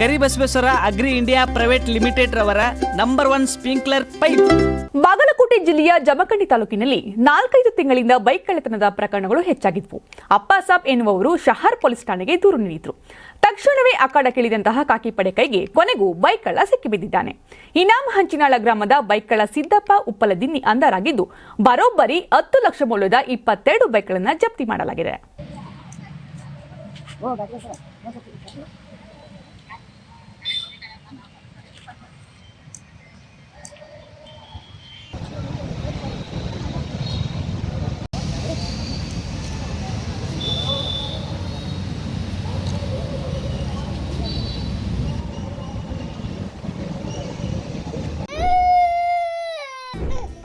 Karibasaveshwara agri India private limited ರವರ number one sprinkler pipe. Bagalkote ಜಿಲ್ಲೆಯ ಜಮಖಂಡಿ ತಾಲೂಕಿನಲ್ಲಿ ನಾಲ್ಕೈದು ತಿಂಗಳಿಂದ ಬೈಕ್ ಕಳ್ಳತನದ ಪ್ರಕರಣಗಳು ಹೆಚ್ಚಾಗಿದ್ವು. ಅಪ್ಪಾಸಾಬ್ ಎನ್ನುವವರು ಶಹರ್ ಪೊಲೀಸ್ ಠಾಣೆಗೆ ದೂರು ನೀಡಿದ್ರು. ತಕ್ಷಣವೇ ಅಖಾಡಕ್ಕಿಳಿದಂತಹ ಕಾಕಿ ಪಡೆ ಕೈಗೆ ಕೊನೆಗೂ ಬೈಕ್ ಕಳ್ಳ ಸಿಕ್ಕಿಬಿದ್ದಿದ್ದಾನೆ. ಇನಾಮ್ ಹಂಚಿನಾಳ ಗ್ರಾಮದ ಬೈಕ್ ಕಳ್ಳ ಸಿದ್ದಪ್ಪ ಉಪ್ಪಲದಿನ್ನಿ ಅಂದರಾಗಿದ್ದು, ಬರೋಬ್ಬರಿ ಹತ್ತು ಲಕ್ಷ ಮೌಲ್ಯದ ಇಪ್ಪತ್ತೆರಡು ಬೈಕ್ಗಳನ್ನು ಜಪ್ತಿ ಮಾಡಲಾಗಿದೆ.